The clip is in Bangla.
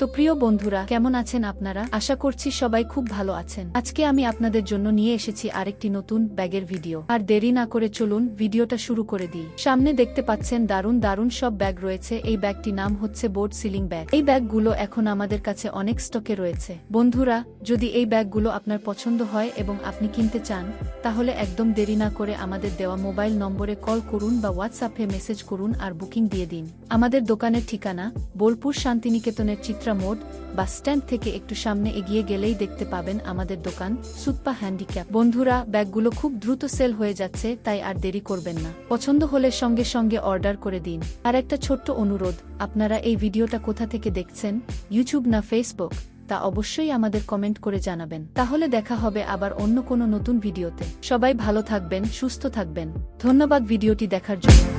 তো প্রিয় বন্ধুরা, কেমন আছেন আপনারা? আশা করছি সবাই খুব ভালো আছেন। আজকে আমি আপনাদের জন্য নিয়ে এসেছি আরেকটি নতুন ব্যাগের ভিডিও। আর দেরি না করে চলুন ভিডিওটা শুরু করে দিই। সামনে দেখতে পাচ্ছেন দারুণ দারুণ সব ব্যাগ রয়েছে। এই ব্যাগটি নাম হচ্ছে বোর্ড সিলিং ব্যাগ। এই ব্যাগগুলো এখন আমাদের কাছে অনেক স্টকে রয়েছে। বন্ধুরা, যদি এই ব্যাগগুলো আপনার পছন্দ হয় এবং আপনি কিনতে চান, তাহলে একদম দেরি না করে আমাদের দেওয়া মোবাইল নম্বরে কল করুন বা হোয়াটসঅ্যাপে মেসেজ করুন আর বুকিং দিয়ে দিন। আমাদের দোকানের ঠিকানা বোলপুর শান্তিনিকেতনের চিত্রা মোড বাস স্ট্যান্ড থেকে একটু সামনে এগিয়ে গেলেই দেখতে পাবেন আমাদের দোকান সুতপা হ্যান্ডিক্যাপ বন্ধুরা, ব্যাগগুলো খুব দ্রুত সেল হয়ে যাচ্ছে, তাই আর দেরি করবেন না। পছন্দ হলে সঙ্গে সঙ্গে অর্ডার করে দিন। আর একটা ছোট্ট অনুরোধ, আপনারা এই ভিডিওটা কোথা থেকে দেখছেন? ইউটিউব না ফেসবুক তা অবশ্যই আমাদের কমেন্ট করে জানাবেন। তাহলে দেখা হবে আবার অন্য কোনো নতুন ভিডিওতে। সবাই ভালো থাকবেন, সুস্থ থাকবেন। ধন্যবাদ ভিডিওটি দেখার জন্য।